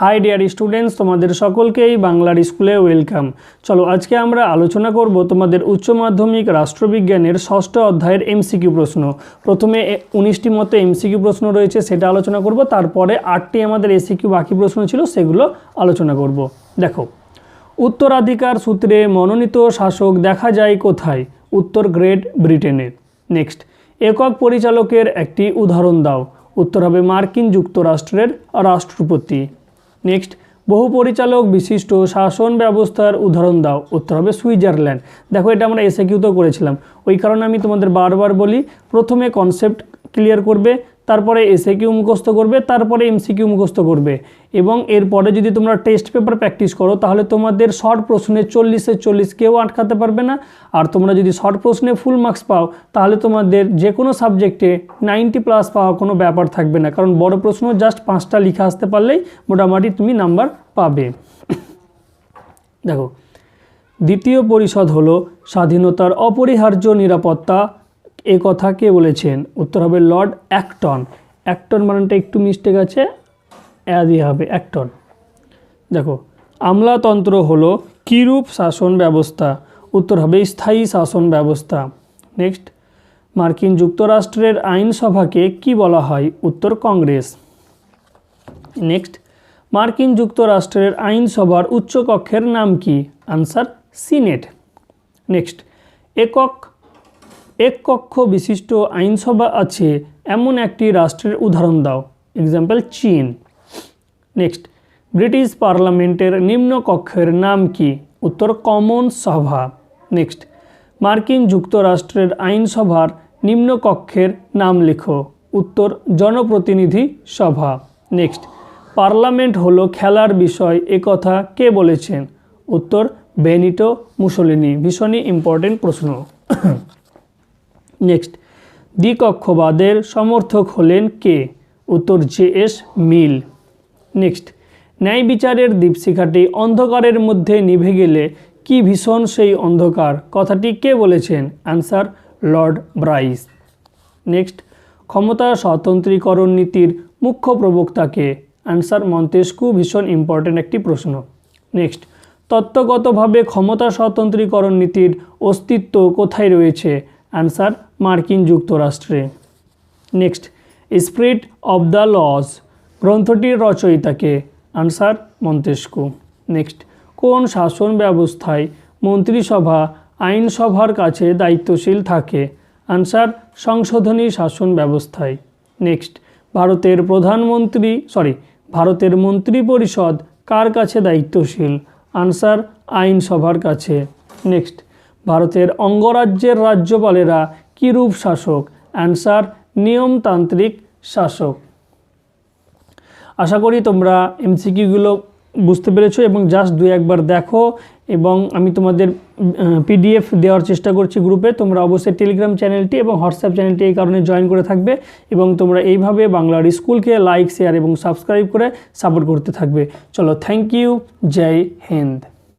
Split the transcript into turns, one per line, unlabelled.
High dear students তোমাদের সকলকেই বাংলার স্কুলে ওয়েলকাম চলো, আজকে আমরা আলোচনা করব তোমাদের উচ্চ মাধ্যমিক রাষ্ট্রবিজ্ঞানের ষষ্ঠ অধ্যায়ের এমসিকিউ প্রশ্ন। প্রথমে উনিশটি মতো এমসিকিউ প্রশ্ন রয়েছে, সেটা আলোচনা করব, তারপরে আটটি আমাদের এসিকিউ বাকি প্রশ্ন ছিল, সেগুলো আলোচনা করব। দেখো, উত্তরাধিকার সূত্রে মনোনীত শাসক দেখা যায় কোথায়? উত্তর গ্রেট ব্রিটেনে। নেক্সট একক পরিচালকের একটি উদাহরণ দাও। উত্তর হবে মার্কিন যুক্তরাষ্ট্রের রাষ্ট্রপতি। নেক্সট বহু পরিচালক বিশিষ্ট শাসন ব্যবস্থার উদাহরণ দাও। উত্তর হবে সুইজারল্যান্ড। দেখো, এটা আমরা এসে কিউতেও করেছিলাম। ওই কারণে আমি তোমাদের বারবার বলি, প্রথমে কনসেপ্ট ক্লিয়ার করবে তারপরে এসে কিউ মুখস্থ করবে, তারপরে এমসিকিউ মুখস্থ করবে। এবং এরপরে যদি তোমরা টেস্ট পেপার প্র্যাকটিস করো, তাহলে তোমাদের শর্ট প্রশ্নে চল্লিশে চল্লিশ কেউ আটকাতে পারবে না। আর তোমরা যদি শর্ট প্রশ্নে ফুল মার্কস পাও, তাহলে তোমাদের যে কোনো সাবজেক্টে নাইনটি প্লাস পাওয়া কোনো ব্যাপার থাকবে না। কারণ বড় প্রশ্ন জাস্ট পাঁচটা লিখে আসতে পারলেই মোটামুটি তুমি নাম্বার পাবে। দেখো, দ্বিতীয় পরিষদ হলো স্বাধীনতার অপরিহার্য নিরাপত্তা এ কথা কে বলেছেন? উত্তর হবে লর্ড অ্যাক্টন। অ্যাক্টন মানেটা একটু মিস্টেক আছে অ্যা দিয়ে হবে অ্যাক্টন। দেখো, আমলাতন্ত্র হলো কীরূপ শাসন ব্যবস্থা, উত্তর হবে স্থায়ী শাসন ব্যবস্থা। নেক্সট মার্কিন যুক্তরাষ্ট্রের আইনসভাকে কি বলা হয়? উত্তর কংগ্রেস। নেক্সট মার্কিন যুক্তরাষ্ট্রের আইনসভার উচ্চকক্ষের নাম কি? আনসার সিনেট নেক্সট একক এক কক্ষ বিশিষ্ট আইনসভা আছে, এমন একটি রাষ্ট্রের উদাহরণ দাও। এক্সাম্পল চীন। নেক্সট ব্রিটিশ পার্লামেন্টের নিম্ন কক্ষের নাম কি? উত্তর, কমন সভা। নেক্সট মার্কিন যুক্তরাষ্ট্রের আইনসভার নিম্ন কক্ষের নাম লেখো। উত্তর, জনপ্রতিনিধি সভা। নেক্সট পার্লামেন্ট হলো খেলার বিষয় একথা কে বলেছেন? উত্তর, বেনিটো মুসলিনি। ভীষণই ইম্পর্টেন্ট প্রশ্ন। নেক্সট দ্বিকক্ষবাদের সমর্থক হলেন কে? উত্তর জে এস মিল। নেক্সট ন্যায় বিচারের দীপশিখাটি অন্ধকারের মধ্যে নিভে গেলে কি ভীষণ সেই অন্ধকার? কথাটি কে বলেছেন? অ্যান্সার লর্ড ব্রাইস নেক্সট ক্ষমতা স্বতন্ত্রীকরণ নীতির মুখ্য প্রবক্তাকে অ্যান্সার মন্তেস্কু ভীষণ ইম্পর্ট্যান্ট একটি প্রশ্ন। নেক্সট তত্ত্বগতভাবে ক্ষমতা স্বতন্ত্রীকরণ নীতির অস্তিত্ব কোথায় রয়েছে? অ্যান্সার মার্কিন যুক্তরাষ্ট্রে। Next spirit of the laws গ্রন্থটির রচয়িতাকে আনসার মন্তেস্কু নেক্সট কোন শাসন ব্যবস্থায় মন্ত্রিসভা, আইনসভার কাছে দায়িত্বশীল থাকে? আনসার সংশোধনী শাসন ব্যবস্থায়। নেক্সট ভারতের প্রধানমন্ত্রী সরি ভারতের মন্ত্রী পরিষদ কার কাছে দায়িত্বশীল? আনসার আইনসভার কাছে। নেক্সট ভারতের অঙ্গরাজ্যের রাজ্যপালেরা কীরূপ শাসক? অ্যান্সার, নিয়মতান্ত্রিক শাসক। আশা করি তোমরা এমসিকিউগুলো বুঝতে পেরেছ এবং জাস্ট দু একবার দেখো এবং আমি তোমাদের পিডিএফ দেওয়ার চেষ্টা করছি গ্রুপে। তোমরা অবশ্যই টেলিগ্রাম চ্যানেলটি এবং হোয়াটসঅ্যাপ চ্যানেলটি এই কারণে জয়েন করে থাকবে এবং তোমরা এইভাবে বাংলার স্কুলকে লাইক, শেয়ার এবং সাবস্ক্রাইব করে সাপোর্ট করতে থাকবে। চলো, থ্যাংক ইউ, জয় হিন্দ।